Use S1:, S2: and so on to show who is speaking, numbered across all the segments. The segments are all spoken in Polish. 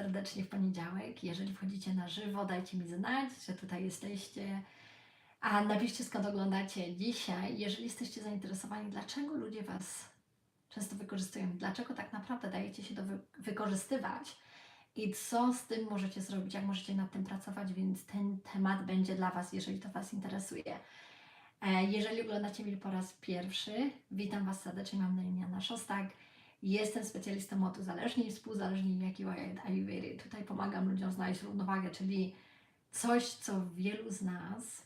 S1: serdecznie w poniedziałek. Jeżeli wchodzicie na żywo, dajcie mi znać, że tutaj jesteście. A napiszcie skąd oglądacie dzisiaj. Jeżeli jesteście zainteresowani, dlaczego ludzie Was często wykorzystują, dlaczego tak naprawdę dajecie się do wy- wykorzystywać i co z tym możecie zrobić, jak możecie nad tym pracować, więc ten temat będzie dla Was, jeżeli to Was interesuje. E, Jeżeli oglądacie mnie po raz pierwszy, witam Was serdecznie, mam na imię Anna Szostak. Jestem specjalistą od uzależnień, współzależnień, jak i Ayurvedy. Tutaj pomagam ludziom znaleźć równowagę, czyli coś, co wielu z nas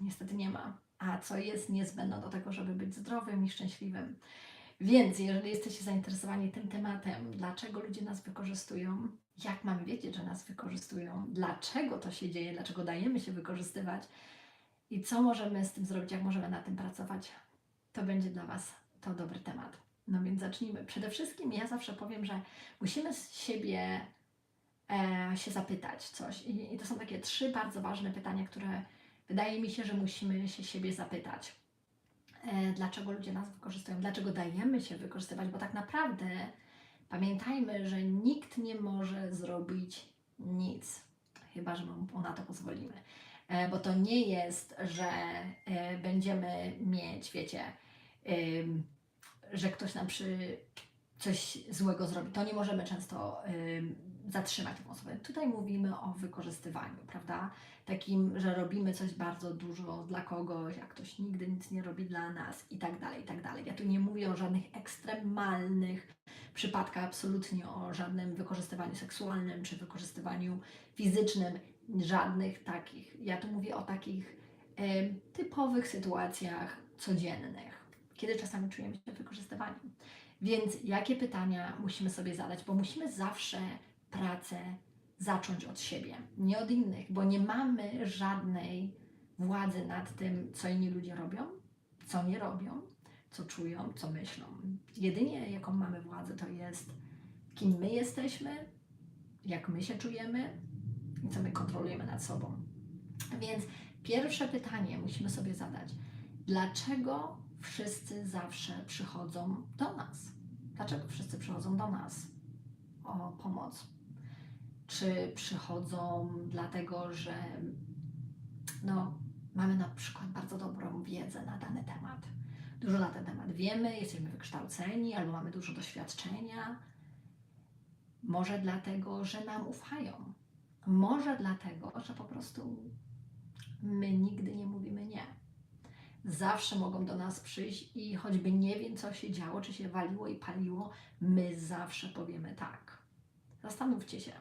S1: niestety nie ma, a co jest niezbędne do tego, żeby być zdrowym i szczęśliwym. Więc jeżeli jesteście zainteresowani tym tematem, dlaczego ludzie nas wykorzystują, jak mamy wiedzieć, że nas wykorzystują, dlaczego to się dzieje, dlaczego dajemy się wykorzystywać i co możemy z tym zrobić, jak możemy na tym pracować, to będzie dla Was to dobry temat. No więc zacznijmy. Przede wszystkim ja zawsze powiem, że musimy z siebie e, się zapytać coś. I, I to są takie trzy bardzo ważne pytania, które wydaje mi się, że musimy się siebie zapytać. E, dlaczego ludzie nas wykorzystują? Dlaczego dajemy się wykorzystywać? Bo tak naprawdę pamiętajmy, że nikt nie może zrobić nic, chyba że mu na to pozwolimy. E, bo to nie jest, że e, będziemy mieć, wiecie, ym, że ktoś nam przy coś złego zrobi. To nie możemy często ym, zatrzymać tą osobę. Tutaj mówimy o wykorzystywaniu, prawda? Takim, że robimy coś bardzo dużo dla kogoś, a ktoś nigdy nic nie robi dla nas i tak dalej, i tak dalej. Ja tu nie mówię o żadnych ekstremalnych przypadkach, absolutnie o żadnym wykorzystywaniu seksualnym czy wykorzystywaniu fizycznym, żadnych takich. Ja tu mówię o takich em, typowych sytuacjach codziennych, kiedy czasami czujemy się wykorzystywani. Więc jakie pytania musimy sobie zadać? Bo musimy zawsze pracę zacząć od siebie, nie od innych, bo nie mamy żadnej władzy nad tym, co inni ludzie robią, co nie robią, co czują, co myślą. Jedynie jaką mamy władzę, to jest kim my jesteśmy, jak my się czujemy i co my kontrolujemy nad sobą. Więc pierwsze pytanie musimy sobie zadać: dlaczego wszyscy zawsze przychodzą do nas? Dlaczego wszyscy przychodzą do nas o pomoc? Czy przychodzą dlatego, że no, mamy na przykład bardzo dobrą wiedzę na dany temat? Dużo na ten temat wiemy, jesteśmy wykształceni albo mamy dużo doświadczenia. Może dlatego, że nam ufają. Może dlatego, że po prostu my nigdy nie mówimy nie. Zawsze mogą do nas przyjść i choćby nie wiem, co się działo, czy się waliło i paliło, my zawsze powiemy tak. Zastanówcie się.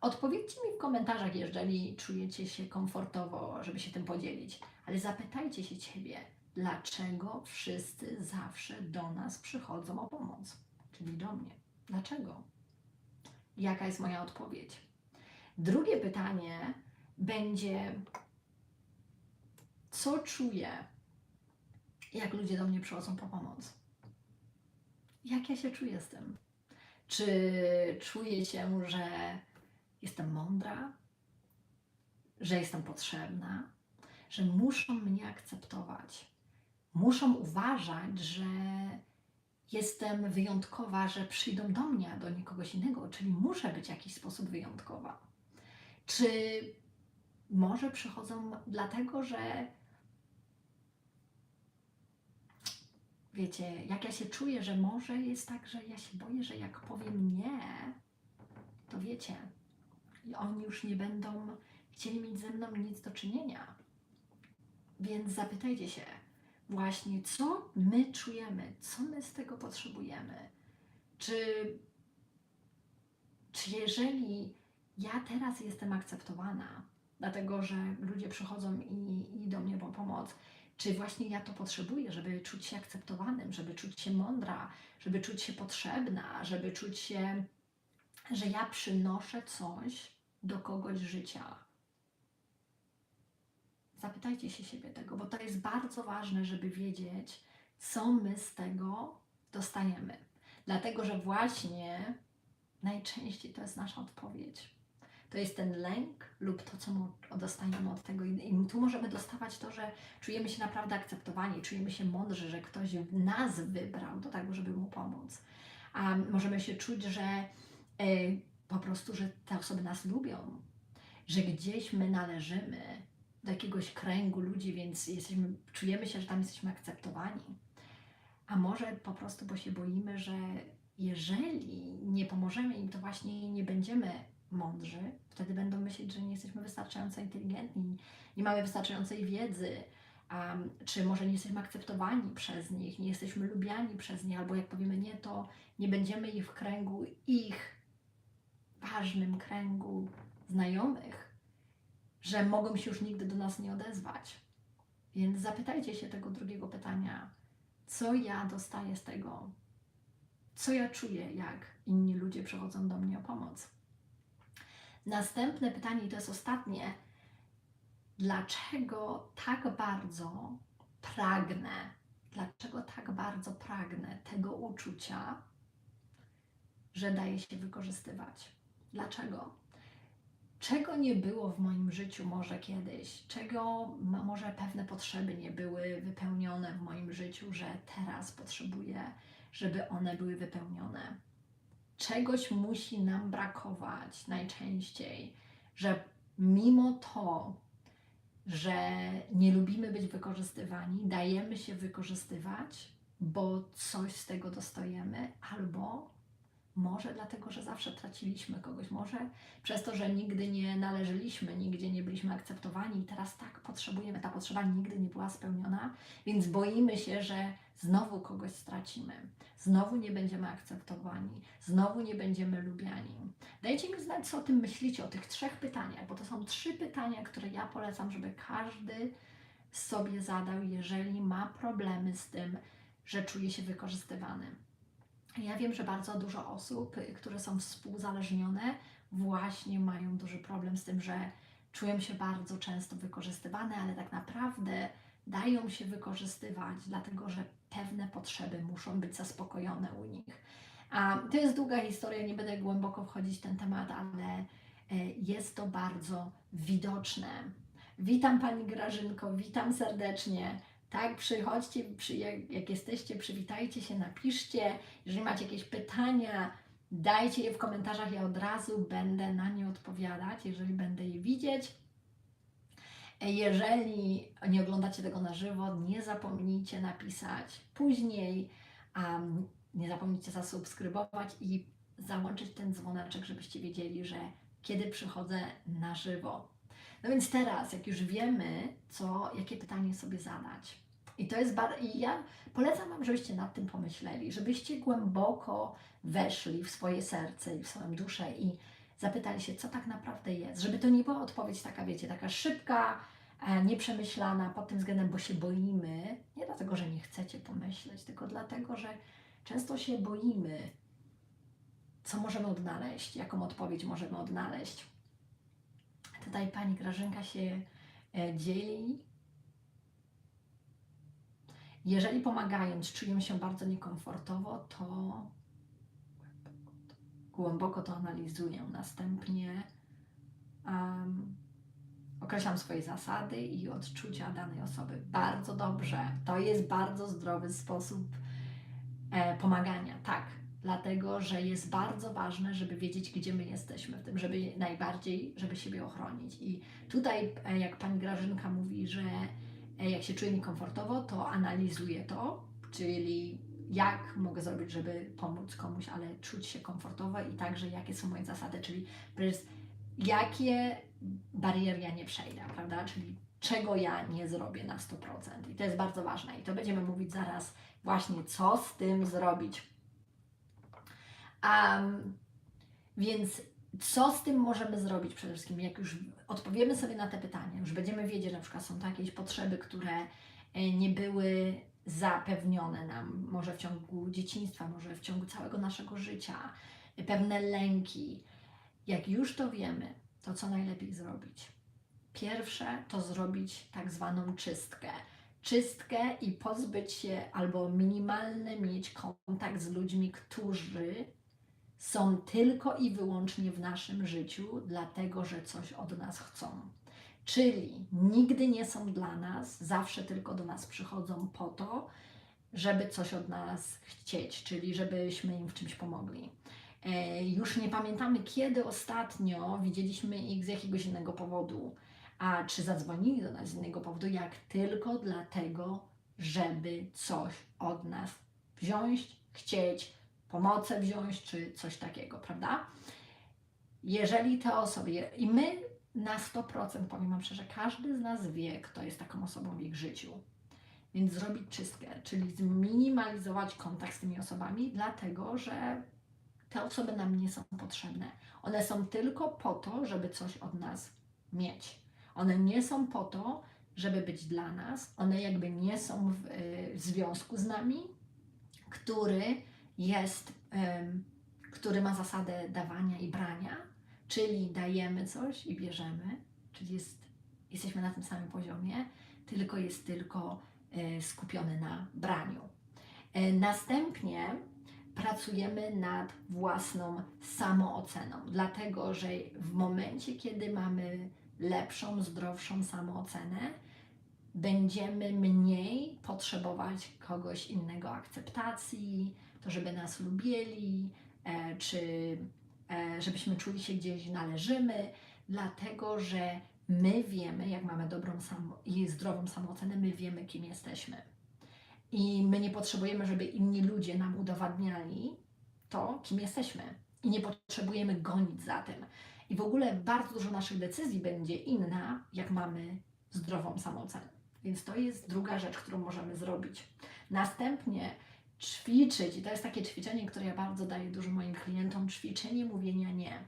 S1: Odpowiedzcie mi w komentarzach, jeżeli czujecie się komfortowo, żeby się tym podzielić, ale zapytajcie się ciebie, dlaczego wszyscy zawsze do nas przychodzą o pomoc, czyli do mnie. Dlaczego? Jaka jest moja odpowiedź? Drugie pytanie będzie, co czuję, jak ludzie do mnie przychodzą po pomoc? Jak ja się czuję z tym? Czy czuję się, że jestem mądra, że jestem potrzebna, że muszą mnie akceptować? Muszą uważać, że jestem wyjątkowa, że przyjdą do mnie, do nikogoś innego, czyli muszę być w jakiś sposób wyjątkowa. Czy może przychodzą dlatego, że wiecie, jak ja się czuję, że może jest tak, że ja się boję, że jak powiem nie, to wiecie, oni już nie będą chcieli mieć ze mną nic do czynienia. Więc zapytajcie się właśnie, co my czujemy, co my z tego potrzebujemy. Czy, czy jeżeli ja teraz jestem akceptowana, dlatego że ludzie przychodzą i, i do mnie po pomoc, czy właśnie ja to potrzebuję, żeby czuć się akceptowanym, żeby czuć się mądra, żeby czuć się potrzebna, żeby czuć się, że ja przynoszę coś do kogoś życia. Zapytajcie się siebie tego, bo to jest bardzo ważne, żeby wiedzieć, co my z tego dostajemy. Dlatego, że właśnie najczęściej to jest nasza odpowiedź. To jest ten lęk lub to, co mu- dostajemy od tego. I tu możemy dostawać to, że czujemy się naprawdę akceptowani, czujemy się mądrzy, że ktoś nas wybrał do tego, żeby mu pomóc. A możemy się czuć, że e, po prostu, że te osoby nas lubią, że gdzieś my należymy do jakiegoś kręgu ludzi, więc jesteśmy, czujemy się, że tam jesteśmy akceptowani. A może po prostu, bo się boimy, że jeżeli nie pomożemy im, to właśnie nie będziemy mądrzy, wtedy będą myśleć, że nie jesteśmy wystarczająco inteligentni, nie mamy wystarczającej wiedzy, um, czy może nie jesteśmy akceptowani przez nich, nie jesteśmy lubiani przez nich, albo jak powiemy nie, to nie będziemy ich w kręgu ich ważnym kręgu znajomych, że mogą się już nigdy do nas nie odezwać. Więc zapytajcie się tego drugiego pytania, co ja dostaję z tego, co ja czuję, jak inni ludzie przychodzą do mnie o pomoc. Następne pytanie, i to jest ostatnie, dlaczego tak bardzo pragnę, dlaczego tak bardzo pragnę tego uczucia, że daje się wykorzystywać? Dlaczego? Czego nie było w moim życiu może kiedyś? Czego może pewne potrzeby nie były wypełnione w moim życiu, że teraz potrzebuję, żeby one były wypełnione? Czegoś musi nam brakować najczęściej, że mimo to, że nie lubimy być wykorzystywani, dajemy się wykorzystywać, bo coś z tego dostajemy, albo może dlatego, że zawsze traciliśmy kogoś, może przez to, że nigdy nie należeliśmy, nigdzie nie byliśmy akceptowani i teraz tak potrzebujemy, ta potrzeba nigdy nie była spełniona, więc boimy się, że znowu kogoś stracimy, znowu nie będziemy akceptowani, znowu nie będziemy lubiani. Dajcie mi znać, co o tym myślicie, o tych trzech pytaniach, bo to są trzy pytania, które ja polecam, żeby każdy sobie zadał, jeżeli ma problemy z tym, że czuje się wykorzystywany. Ja wiem, że bardzo dużo osób, y, które są współzależnione, właśnie mają duży problem z tym, że czują się bardzo często wykorzystywane, ale tak naprawdę dają się wykorzystywać, dlatego że pewne potrzeby muszą być zaspokojone u nich. A to jest długa historia, nie będę głęboko wchodzić w ten temat, ale e, jest to bardzo widoczne. Witam Pani Grażynko, witam serdecznie. Tak, przychodźcie, przy, jak, jak jesteście, przywitajcie się, napiszcie. Jeżeli macie jakieś pytania, dajcie je w komentarzach, ja od razu będę na nie odpowiadać, jeżeli będę je widzieć. Jeżeli nie oglądacie tego na żywo, nie zapomnijcie napisać później, um, nie zapomnijcie zasubskrybować i załączyć ten dzwoneczek, żebyście wiedzieli, że kiedy przychodzę na żywo. No więc teraz, jak już wiemy, co, jakie pytanie sobie zadać, i to jest bar- i ja polecam Wam, żebyście nad tym pomyśleli, żebyście głęboko weszli w swoje serce i w swoją duszę i zapytali się, co tak naprawdę jest. Żeby to nie była odpowiedź taka, wiecie, taka szybka, e, nieprzemyślana pod tym względem, bo się boimy. Nie dlatego, że nie chcecie pomyśleć, tylko dlatego, że często się boimy, co możemy odnaleźć, jaką odpowiedź możemy odnaleźć. Tutaj pani Grażynka się e, dzieli. Jeżeli pomagając czuję się bardzo niekomfortowo, to głęboko to analizuję. Następnie um, określam swoje zasady i odczucia danej osoby. Bardzo dobrze. To jest bardzo zdrowy sposób e, pomagania. Tak, dlatego że jest bardzo ważne, żeby wiedzieć, gdzie my jesteśmy w tym, żeby najbardziej, żeby siebie ochronić. I tutaj, e, jak pani Grażynka mówi, że e, jak się czuję niekomfortowo, to analizuję to, czyli jak mogę zrobić, żeby pomóc komuś, ale czuć się komfortowo i także jakie są moje zasady, czyli przez jakie bariery ja nie przejdę, prawda? Czyli czego ja nie zrobię na 100%. I to jest bardzo ważne. I to będziemy mówić zaraz właśnie, co z tym zrobić. Um, więc co z tym możemy zrobić przede wszystkim? Jak już odpowiemy sobie na te pytania, już będziemy wiedzieć, że na przykład są to jakieś potrzeby, które e, nie były zapewnione nam, może w ciągu dzieciństwa, może w ciągu całego naszego życia, pewne lęki. Jak już to wiemy, to co najlepiej zrobić? Pierwsze to zrobić tak zwaną czystkę. Czystkę i pozbyć się albo minimalny mieć kontakt z ludźmi, którzy są tylko i wyłącznie w naszym życiu, dlatego że coś od nas chcą. Czyli nigdy nie są dla nas, zawsze tylko do nas przychodzą po to, żeby coś od nas chcieć, czyli żebyśmy im w czymś pomogli. E, Już nie pamiętamy, kiedy ostatnio widzieliśmy ich z jakiegoś innego powodu, a czy zadzwonili do nas z innego powodu, jak tylko dlatego, żeby coś od nas wziąć, chcieć, pomocę wziąć, czy coś takiego, prawda? Jeżeli te osoby, i my na 100% powiem Wam szczerze, każdy z nas wie, kto jest taką osobą w ich życiu. Więc zrobić czystkę, czyli zminimalizować kontakt z tymi osobami, dlatego że te osoby nam nie są potrzebne. One są tylko po to, żeby coś od nas mieć. One nie są po to, żeby być dla nas. One jakby nie są w, y, w związku z nami, który jest, który ma zasadę dawania i brania, czyli dajemy coś i bierzemy, czyli jest, jesteśmy na tym samym poziomie, tylko jest tylko e, skupiony na braniu. E, Następnie pracujemy nad własną samooceną, dlatego że w momencie, kiedy mamy lepszą, zdrowszą samoocenę, będziemy mniej potrzebować kogoś innego akceptacji, to żeby nas lubili, e, czy e, żebyśmy czuli się gdzieś należymy, dlatego że my wiemy, jak mamy dobrą i zdrową samoocenę, my wiemy, kim jesteśmy. I my nie potrzebujemy, żeby inni ludzie nam udowadniali to, kim jesteśmy. I nie potrzebujemy gonić za tym. I w ogóle bardzo dużo naszych decyzji będzie inna, jak mamy zdrową samoocenę. Więc to jest druga rzecz, którą możemy zrobić. Następnie ćwiczyć, i to jest takie ćwiczenie, które ja bardzo daję dużo moim klientom, ćwiczenie mówienia nie.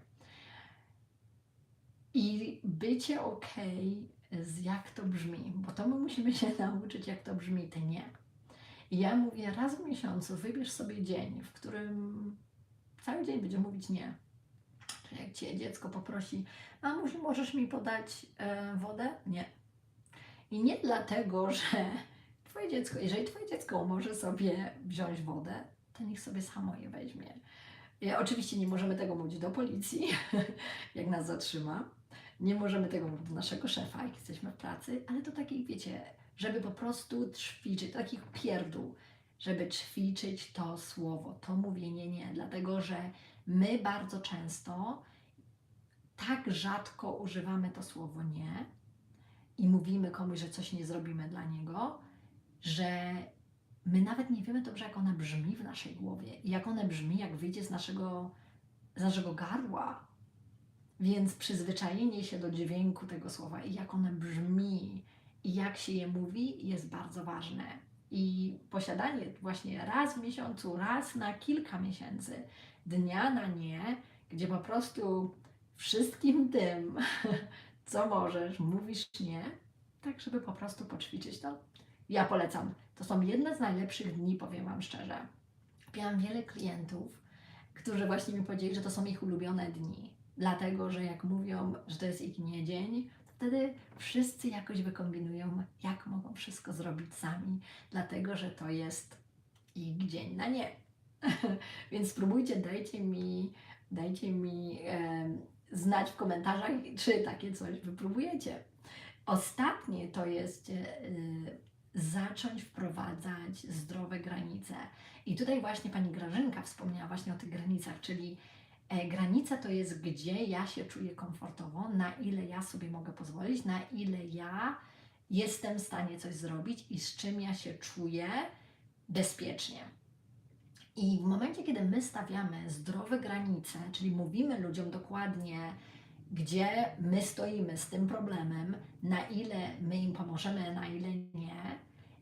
S1: I bycie ok z jak to brzmi, bo to my musimy się nauczyć, jak to brzmi, te nie. I ja mówię, raz w miesiącu wybierz sobie dzień, w którym cały dzień będzie mówić nie. Czyli jak Cię dziecko poprosi, mamusiu, możesz mi podać e, wodę? Nie. I nie dlatego, że Twoje dziecko, jeżeli Twoje dziecko może sobie wziąć wodę, to niech sobie samo je weźmie. I oczywiście nie możemy tego mówić do policji, jak nas zatrzyma. Nie możemy tego mówić do naszego szefa, jak jesteśmy w pracy, ale to takich, wiecie, żeby po prostu ćwiczyć, takich pierdół, żeby ćwiczyć to słowo, to mówienie nie, dlatego że my bardzo często tak rzadko używamy to słowo nie i mówimy komuś, że coś nie zrobimy dla niego, że my nawet nie wiemy dobrze, jak ona brzmi w naszej głowie i jak ona brzmi, jak wyjdzie z naszego, z naszego gardła. Więc przyzwyczajenie się do dźwięku tego słowa i jak one brzmi i jak się je mówi jest bardzo ważne. I posiadanie właśnie raz w miesiącu, raz na kilka miesięcy, dnia na nie, gdzie po prostu wszystkim tym, co możesz, mówisz nie, tak żeby po prostu poćwiczyć to. Ja polecam. To są jedne z najlepszych dni, powiem Wam szczerze. Miałam wiele klientów, którzy właśnie mi powiedzieli, że to są ich ulubione dni. Dlatego, że jak mówią, że to jest ich nie dzień, to wtedy wszyscy jakoś wykombinują, jak mogą wszystko zrobić sami, dlatego, że to jest ich dzień na nie. Więc spróbujcie, dajcie mi, dajcie mi em, znać w komentarzach, czy takie coś wypróbujecie. Ostatnie to jest e, zacząć wprowadzać zdrowe granice. I tutaj właśnie pani Grażynka wspomniała właśnie o tych granicach, czyli e, granica to jest, gdzie ja się czuję komfortowo, na ile ja sobie mogę pozwolić, na ile ja jestem w stanie coś zrobić i z czym ja się czuję bezpiecznie. I w momencie, kiedy my stawiamy zdrowe granice, czyli mówimy ludziom dokładnie, gdzie my stoimy z tym problemem, na ile my im pomożemy, na ile nie,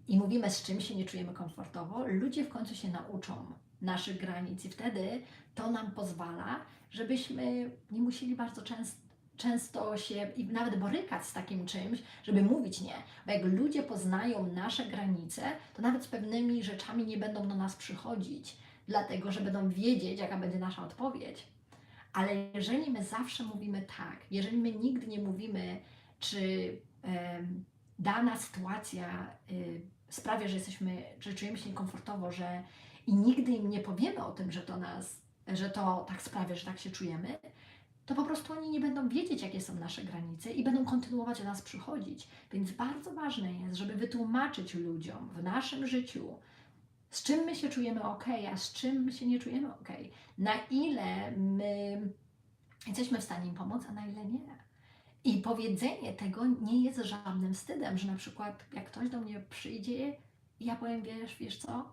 S1: i mówimy, z czym się nie czujemy komfortowo, ludzie w końcu się nauczą naszych granic, i wtedy to nam pozwala, żebyśmy nie musieli bardzo często często się i nawet borykać z takim czymś, żeby mówić nie. Bo jak ludzie poznają nasze granice, to nawet z pewnymi rzeczami nie będą do nas przychodzić, dlatego że będą wiedzieć, jaka będzie nasza odpowiedź. Ale jeżeli my zawsze mówimy tak, jeżeli my nigdy nie mówimy, czy dana sytuacja y, sprawia, że jesteśmy, czujemy się niekomfortowo, że i nigdy im nie powiemy o tym, że to nas, że to tak sprawia, że tak się czujemy, to po prostu oni nie będą wiedzieć, jakie są nasze granice i będą kontynuować do nas przychodzić. Więc bardzo ważne jest, żeby wytłumaczyć ludziom w naszym życiu, Z czym my się czujemy ok, a z czym my się nie czujemy ok. Na ile my jesteśmy w stanie im pomóc, a na ile nie. I powiedzenie tego nie jest żadnym wstydem, że na przykład jak ktoś do mnie przyjdzie ja powiem, wiesz, wiesz co,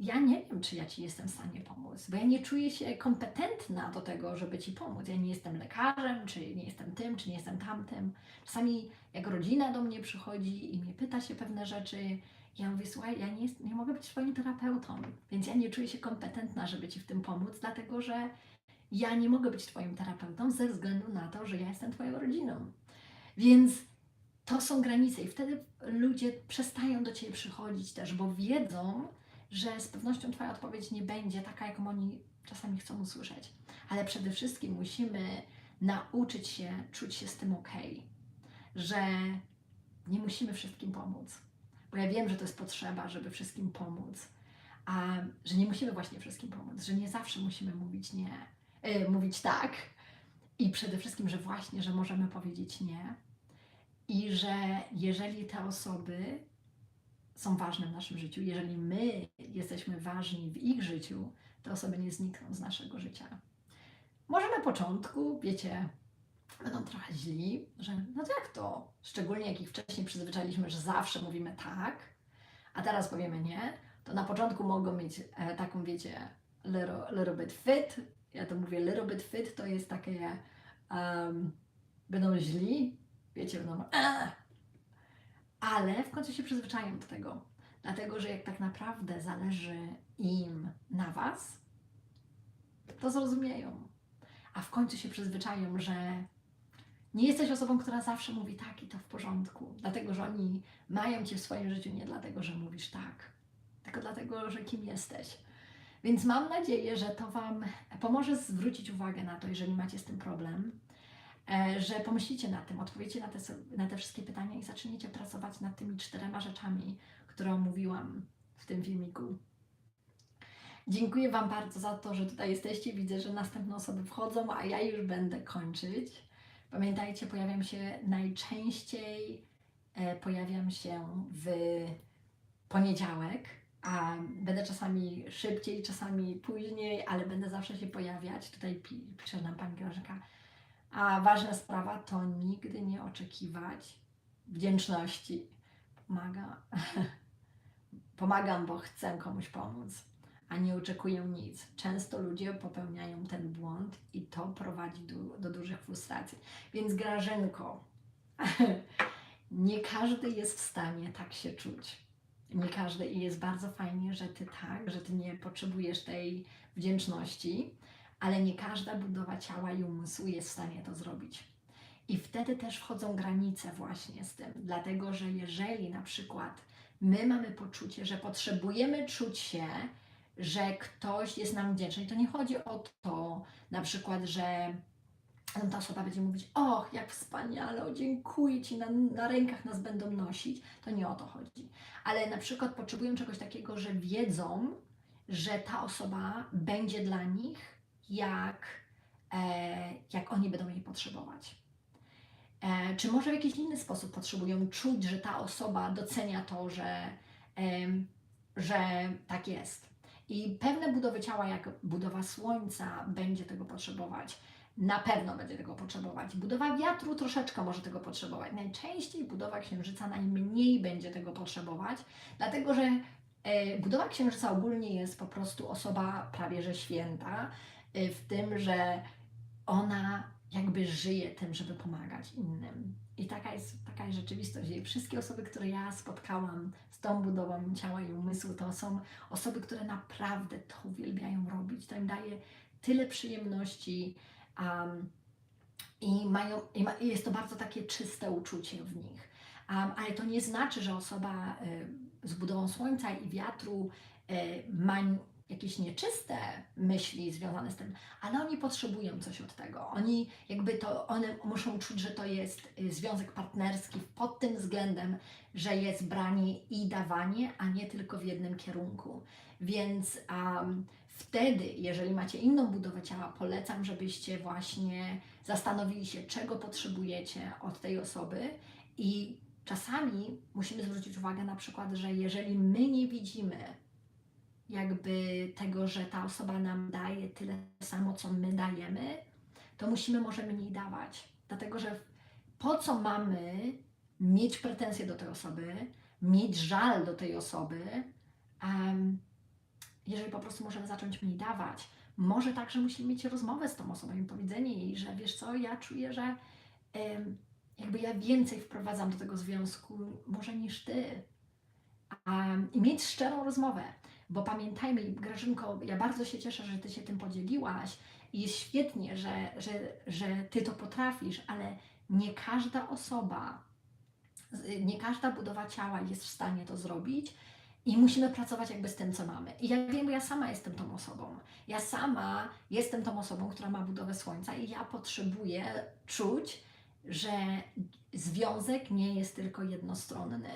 S1: ja nie wiem, czy ja Ci jestem w stanie pomóc, bo ja nie czuję się kompetentna do tego, żeby Ci pomóc. Ja nie jestem lekarzem, czy nie jestem tym, czy nie jestem tamtym. Czasami jak rodzina do mnie przychodzi i mnie pyta się pewne rzeczy, ja mówię, słuchaj, ja nie, jest, nie mogę być Twoim terapeutą, więc ja nie czuję się kompetentna, żeby Ci w tym pomóc, dlatego że ja nie mogę być Twoim terapeutą ze względu na to, że ja jestem Twoją rodziną. Więc to są granice i wtedy ludzie przestają do Ciebie przychodzić też, bo wiedzą, że z pewnością Twoja odpowiedź nie będzie taka, jaką oni czasami chcą usłyszeć. Ale przede wszystkim musimy nauczyć się czuć się z tym ok, że nie musimy wszystkim pomóc. Bo ja wiem, że to jest potrzeba, żeby wszystkim pomóc, a że nie musimy właśnie wszystkim pomóc, że nie zawsze musimy mówić nie, yy, mówić tak. I przede wszystkim, że właśnie, że możemy powiedzieć nie. I że jeżeli te osoby są ważne w naszym życiu, jeżeli my jesteśmy ważni w ich życiu, te osoby nie znikną z naszego życia. Może na początku, wiecie, będą trochę źli, że no to jak to? Szczególnie jak ich wcześniej przyzwyczailiśmy, że zawsze mówimy tak, a teraz powiemy nie, to na początku mogą mieć e, taką, wiecie, little, little bit fit. Ja to mówię little bit fit, to jest takie, um, będą źli, wiecie, będą, ale w końcu się przyzwyczają do tego. Dlatego, że jak tak naprawdę zależy im na Was, to zrozumieją. A w końcu się przyzwyczają, że nie jesteś osobą, która zawsze mówi tak i to w porządku. Dlatego, że oni mają Cię w swoim życiu nie dlatego, że mówisz tak, tylko dlatego, że kim jesteś. Więc mam nadzieję, że to Wam pomoże zwrócić uwagę na to, jeżeli macie z tym problem, że pomyślicie nad tym, odpowiecie na te, na te wszystkie pytania i zaczniecie pracować nad tymi czterema rzeczami, które omówiłam w tym filmiku. Dziękuję Wam bardzo za to, że tutaj jesteście. Widzę, że następne osoby wchodzą, a ja już będę kończyć. Pamiętajcie, pojawiam się najczęściej, e, pojawiam się w poniedziałek, a będę czasami szybciej, czasami później, ale będę zawsze się pojawiać. Tutaj pi- pisze nam Pani Grażynka. A ważna sprawa to nigdy nie oczekiwać wdzięczności. Pomaga. Pomagam, bo chcę komuś pomóc, a nie oczekuję nic. Często ludzie popełniają ten błąd i to prowadzi do, do dużych frustracji. Więc Grażynko, nie każdy jest w stanie tak się czuć. Nie każdy i jest bardzo fajnie, że ty tak, że ty nie potrzebujesz tej wdzięczności, ale nie każda budowa ciała i umysłu jest w stanie to zrobić. I wtedy też wchodzą granice właśnie z tym, dlatego że jeżeli na przykład my mamy poczucie, że potrzebujemy czuć się, że ktoś jest nam wdzięczny, to nie chodzi o to na przykład, że ta osoba będzie mówić, och, jak wspaniale, dziękuję Ci, na, na rękach nas będą nosić. To nie o to chodzi. Ale na przykład potrzebują czegoś takiego, że wiedzą, że ta osoba będzie dla nich, jak, e, jak oni będą jej potrzebować. E, czy może w jakiś inny sposób potrzebują czuć, że ta osoba docenia to, że, em, że tak jest. I pewne budowy ciała, jak budowa słońca, będzie tego potrzebować. Na pewno będzie tego potrzebować. Budowa wiatru troszeczkę może tego potrzebować. Najczęściej budowa księżyca najmniej będzie tego potrzebować, dlatego że e, budowa księżyca ogólnie jest po prostu osoba prawie że święta, e, w tym, że ona jakby żyje tym, żeby pomagać innym. I taka jest, taka jest rzeczywistość. I wszystkie osoby, które ja spotkałam z tą budową ciała i umysłu, to są osoby, które naprawdę to uwielbiają robić. To im daje tyle przyjemności um, i, mają, i, ma, jest to bardzo takie czyste uczucie w nich. Um, ale to nie znaczy, że osoba y, z budową słońca i wiatru y, ma jakieś nieczyste myśli związane z tym, ale oni potrzebują coś od tego. Oni jakby to, one muszą czuć, że to jest y, związek partnerski pod tym względem, że jest branie i dawanie, a nie tylko w jednym kierunku. Więc um, wtedy, jeżeli macie inną budowę ciała, polecam, żebyście właśnie zastanowili się, czego potrzebujecie od tej osoby i czasami musimy zwrócić uwagę na przykład, że jeżeli my nie widzimy jakby tego, że ta osoba nam daje tyle samo, co my dajemy, to musimy może mniej dawać. Dlatego, że po co mamy mieć pretensje do tej osoby, mieć żal do tej osoby, em, jeżeli po prostu możemy zacząć mniej dawać. Może także musimy mieć rozmowę z tą osobą i powiedzenie jej, że wiesz co, ja czuję, że em, jakby ja więcej wprowadzam do tego związku może niż ty. Um, I mieć szczerą rozmowę, bo pamiętajmy, Grażynko, ja bardzo się cieszę, że ty się tym podzieliłaś i jest świetnie, że, że, że ty to potrafisz, ale nie każda osoba, nie każda budowa ciała jest w stanie to zrobić. I musimy pracować jakby z tym, co mamy. I ja wiem, bo ja sama jestem tą osobą. Ja sama jestem tą osobą, która ma budowę słońca i ja potrzebuję czuć, że związek nie jest tylko jednostronny.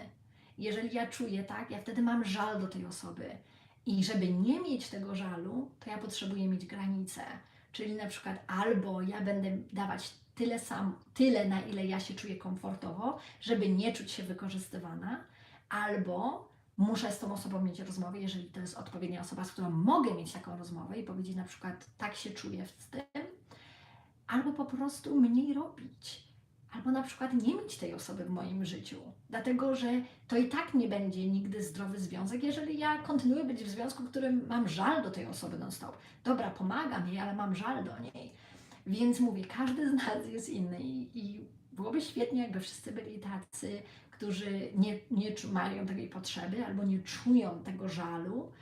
S1: Jeżeli ja czuję tak, ja wtedy mam żal do tej osoby. I żeby nie mieć tego żalu, to ja potrzebuję mieć granice. Czyli na przykład albo ja będę dawać tyle sam, tyle na ile ja się czuję komfortowo, żeby nie czuć się wykorzystywana, albo muszę z tą osobą mieć rozmowę, jeżeli to jest odpowiednia osoba, z którą mogę mieć taką rozmowę i powiedzieć na przykład tak się czuję z tym, albo po prostu mniej robić. Albo na przykład nie mieć tej osoby w moim życiu, dlatego że to i tak nie będzie nigdy zdrowy związek, jeżeli ja kontynuuję być w związku, w którym mam żal do tej osoby non-stop. Dobra, pomagam jej, ale mam żal do niej. Więc mówię, każdy z nas jest inny i, i byłoby świetnie, jakby wszyscy byli tacy, którzy nie, nie mają takiej potrzeby albo nie czują tego żalu,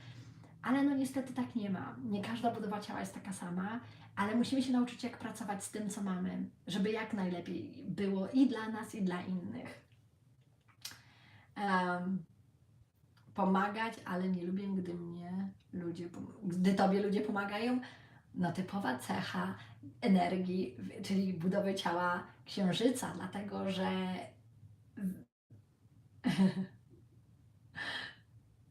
S1: ale no niestety tak nie ma. Nie każda budowa ciała jest taka sama, ale musimy się nauczyć, jak pracować z tym, co mamy, żeby jak najlepiej było i dla nas, i dla innych. Em, pomagać, ale nie lubię, gdy mnie ludzie, gdy tobie ludzie pomagają. No typowa cecha energii, czyli budowy ciała księżyca, dlatego że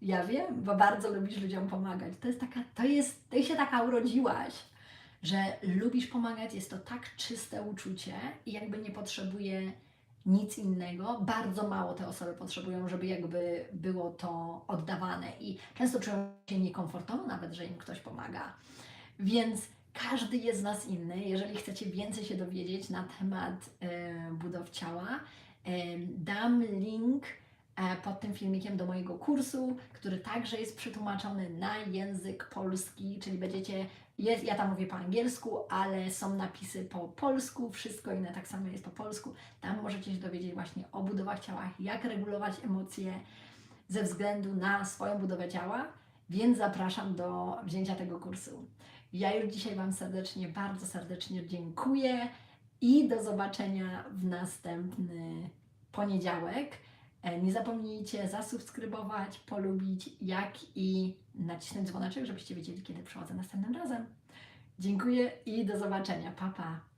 S1: ja wiem, bo bardzo lubisz ludziom pomagać. To jest taka, to jest, ty się taka urodziłaś, że lubisz pomagać, jest to tak czyste uczucie i jakby nie potrzebuje nic innego. Bardzo mało te osoby potrzebują, żeby jakby było to oddawane i często czują się niekomfortowo nawet, że im ktoś pomaga. Więc każdy jest z nas inny. Jeżeli chcecie więcej się dowiedzieć na temat e, budow ciała, e, dam link pod tym filmikiem do mojego kursu, który także jest przetłumaczony na język polski, czyli będziecie, jest, ja tam mówię po angielsku, ale są napisy po polsku, wszystko inne tak samo jest po polsku. Tam możecie się dowiedzieć właśnie o budowach ciała, jak regulować emocje ze względu na swoją budowę ciała, więc zapraszam do wzięcia tego kursu. Ja już dzisiaj Wam serdecznie, bardzo serdecznie dziękuję i do zobaczenia w następny poniedziałek. E, Nie zapomnijcie zasubskrybować, polubić, jak i nacisnąć dzwoneczek, żebyście wiedzieli, kiedy przychodzę następnym razem. Dziękuję i do zobaczenia. Pa, pa.